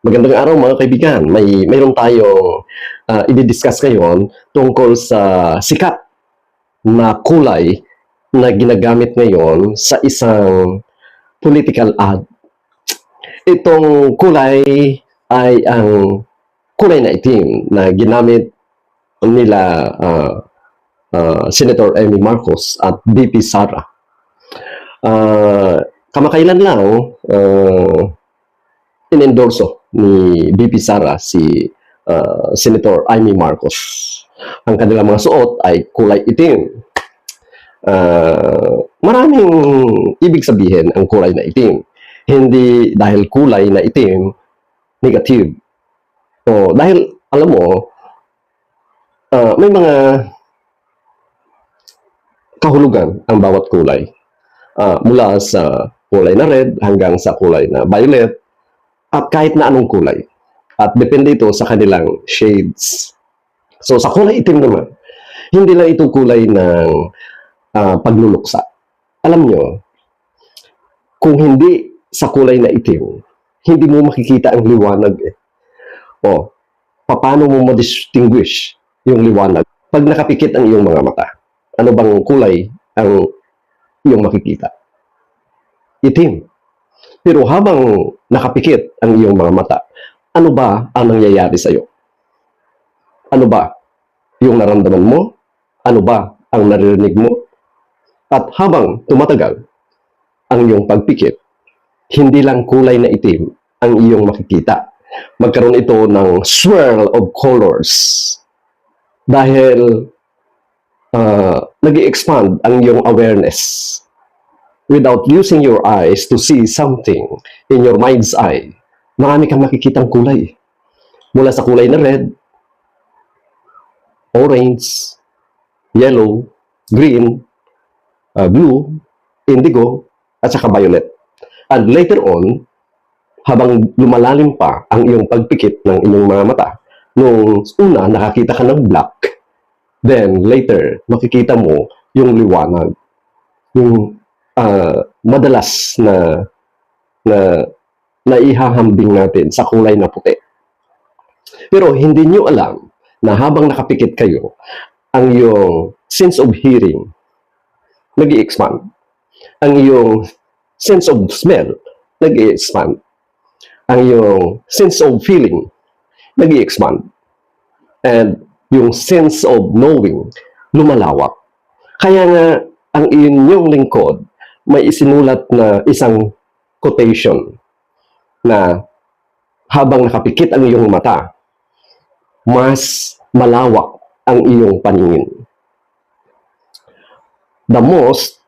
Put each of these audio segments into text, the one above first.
Magandang araw mga kaibigan. May mayroon tayong uh, i-discuss ngayon tungkol sa sikat na kulay na ginagamit ngayon sa isang political ad. Itong kulay ay ang kulay na itim na ginamit nila uh, uh, Senator Amy Marcos at VP Sara. Uh, kamakailan lang, uh, inendorso ni VP Sara si uh, Senator Amy Marcos. Ang kanilang mga suot ay kulay itim. Uh, maraming ibig sabihin ang kulay na itim. Hindi dahil kulay na itim, negative. O dahil, alam mo, uh, may mga kahulugan ang bawat kulay. Uh, mula sa kulay na red hanggang sa kulay na violet, at kahit na anong kulay. At depende ito sa kanilang shades. So sa kulay itim naman, hindi lang ito kulay ng uh, pagluluksa. Alam nyo, kung hindi sa kulay na itim, hindi mo makikita ang liwanag eh. O, paano mo ma-distinguish yung liwanag pag nakapikit ang iyong mga mata? Ano bang kulay ang iyong makikita? Itim. Pero habang nakapikit ang iyong mga mata, ano ba ang nangyayari sa iyo? Ano ba yung naramdaman mo? Ano ba ang naririnig mo? At habang tumatagal ang iyong pagpikit, hindi lang kulay na itim ang iyong makikita. Magkaroon ito ng swirl of colors. Dahil uh, nag expand ang iyong awareness without using your eyes to see something in your mind's eye, marami kang makikitang kulay. Mula sa kulay na red, orange, yellow, green, uh, blue, indigo, at saka violet. And later on, habang lumalalim pa ang iyong pagpikit ng inyong mga mata, nung una nakakita ka ng black, then later makikita mo yung liwanag, yung uh, madalas na na naihahambing natin sa kulay na puti. Pero hindi nyo alam na habang nakapikit kayo, ang iyong sense of hearing nag expand Ang iyong sense of smell nag expand Ang iyong sense of feeling nag expand And yung sense of knowing lumalawak. Kaya nga, ang inyong lingkod may isinulat na isang quotation na habang nakapikit ang iyong mata, mas malawak ang iyong paningin. The most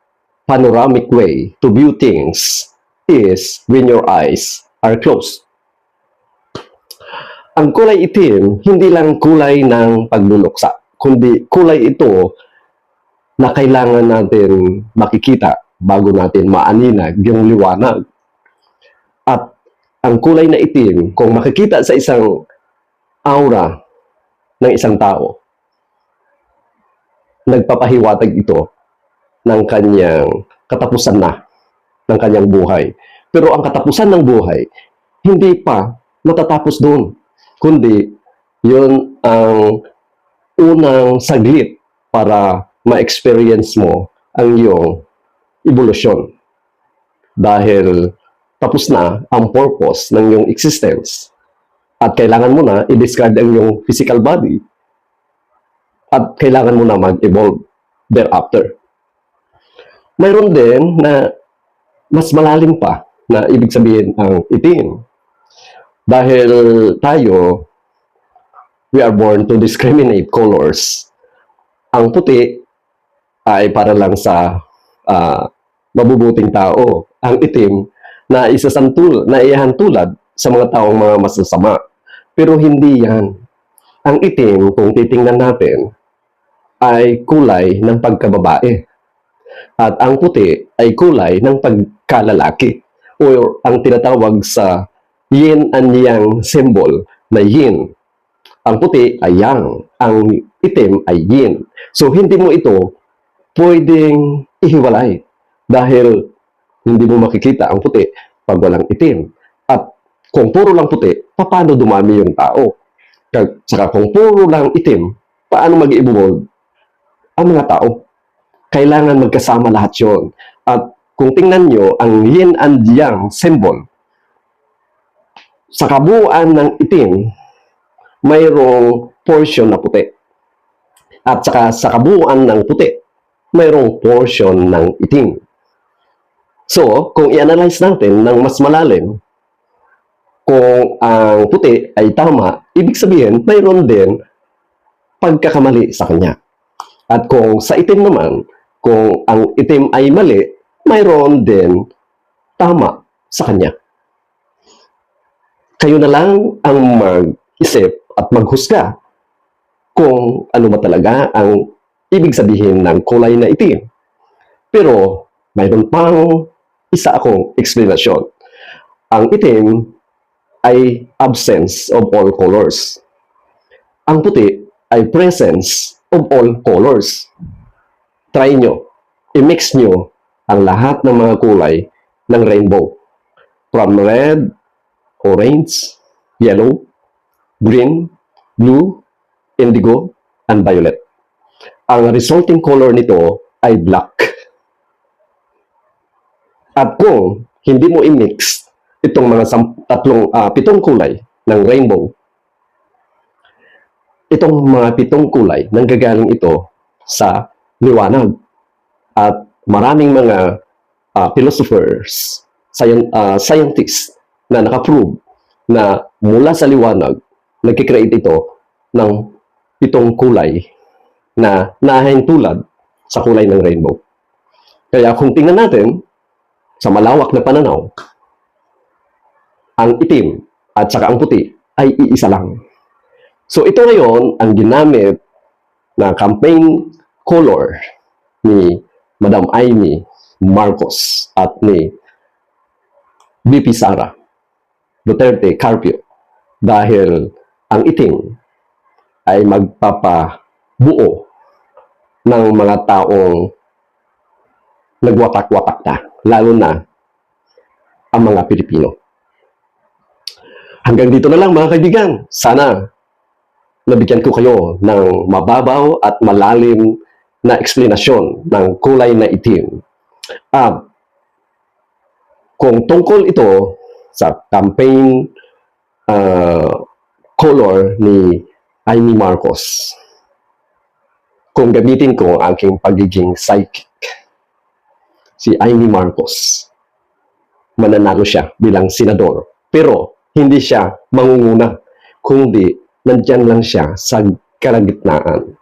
panoramic way to view things is when your eyes are closed. Ang kulay itim, hindi lang kulay ng pagluluksa, kundi kulay ito na kailangan natin makikita bago natin maaninag yung liwanag. At ang kulay na itim, kung makikita sa isang aura ng isang tao, nagpapahiwatag ito ng kanyang katapusan na ng kanyang buhay. Pero ang katapusan ng buhay, hindi pa matatapos doon. Kundi, yun ang unang saglit para ma-experience mo ang iyong evolusyon. Dahil tapos na ang purpose ng iyong existence at kailangan mo na i-discard ang iyong physical body at kailangan mo na mag-evolve thereafter. Mayroon din na mas malalim pa na ibig sabihin ang itim. Dahil tayo, we are born to discriminate colors. Ang puti ay para lang sa uh, mabubuting tao. Ang itim na isasantul, na iyahan tulad sa mga taong mga masasama. Pero hindi yan. Ang itim, kung titingnan natin, ay kulay ng pagkababae. At ang puti ay kulay ng pagkalalaki o ang tinatawag sa yin and yang symbol na yin. Ang puti ay yang, ang itim ay yin. So hindi mo ito pwedeng ihiwalay dahil hindi mo makikita ang puti pag walang itim. At Kung puro lang puti, paano dumami yung tao? Saka kung puro lang itim, paano mag-evolve ang mga tao? Kailangan magkasama lahat yon. At kung tingnan nyo, ang yin and yang symbol, sa kabuuan ng itim, mayroong portion na puti. At saka sa kabuuan ng puti, mayroong portion ng itim. So, kung i-analyze natin ng mas malalim, kung ang puti ay tama, ibig sabihin, mayroon din pagkakamali sa kanya. At kung sa itim naman, kung ang itim ay mali, mayroon din tama sa kanya. Kayo na lang ang mag-isip at maghusga kung ano ba talaga ang ibig sabihin ng kulay na itim. Pero mayroon pang isa akong explanation. Ang itim ay absence of all colors. Ang puti ay presence of all colors. Try nyo. I-mix nyo ang lahat ng mga kulay ng rainbow. From red, orange, yellow, green, blue, indigo, and violet. Ang resulting color nito ay black. At kung hindi mo i-mix itong mga tatlong, ah, pitong kulay ng rainbow, itong mga pitong kulay nanggagaling ito sa liwanag. At maraming mga ah, philosophers, scien- ah, scientists na nakaprove na mula sa liwanag, nagkikreate ito ng pitong kulay na nahahintulad sa kulay ng rainbow. Kaya kung tingnan natin sa malawak na pananaw, ang itim at saka ang puti ay iisa lang. So ito ngayon ang ginamit na campaign color ni Madam Amy Marcos at ni BP Sara Duterte Carpio dahil ang itim ay magpapabuo ng mga taong nagwatak-watak na, lalo na ang mga Pilipino. Hanggang dito na lang mga kaibigan. Sana nabigyan ko kayo ng mababaw at malalim na eksplanasyon ng kulay na itim. At kung tungkol ito sa campaign ah, color ni Amy Marcos, kung gamitin ko ang aking pagiging psychic, si Amy Marcos, mananalo siya bilang senador. Pero hindi siya mangunguna, kundi nandyan lang siya sa kalagitnaan.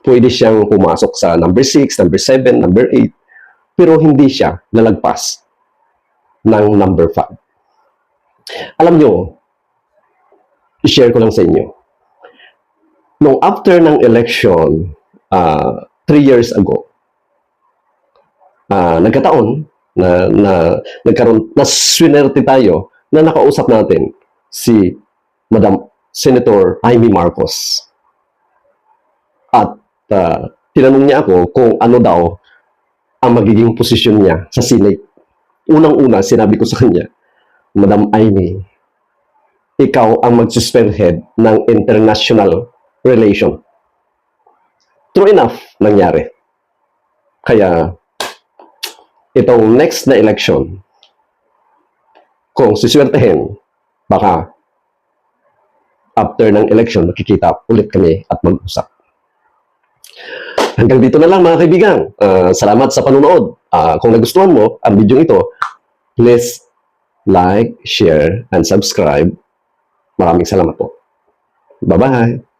Pwede siyang pumasok sa number 6, number 7, number 8, pero hindi siya lalagpas ng number 5. Alam nyo, i-share ko lang sa inyo. Nung after ng election, uh, three years ago, ah nagkataon na, na nagkaroon, na swinerte tayo na nakausap natin si Madam Senator Amy Marcos. At ah, tinanong niya ako kung ano daw ang magiging posisyon niya sa Senate. Unang-una, sinabi ko sa kanya, Madam Amy, ikaw ang mag-spearhead ng international relation. True enough, nangyari. Kaya, itong next na election, kung siswertehin, baka after ng election, makikita ulit kami at mag-usap. Hanggang dito na lang mga kaibigan. Ah, salamat sa panunood. Ah, kung nagustuhan mo ang video ito, please like, share, and subscribe. Maraming salamat po. Bye-bye!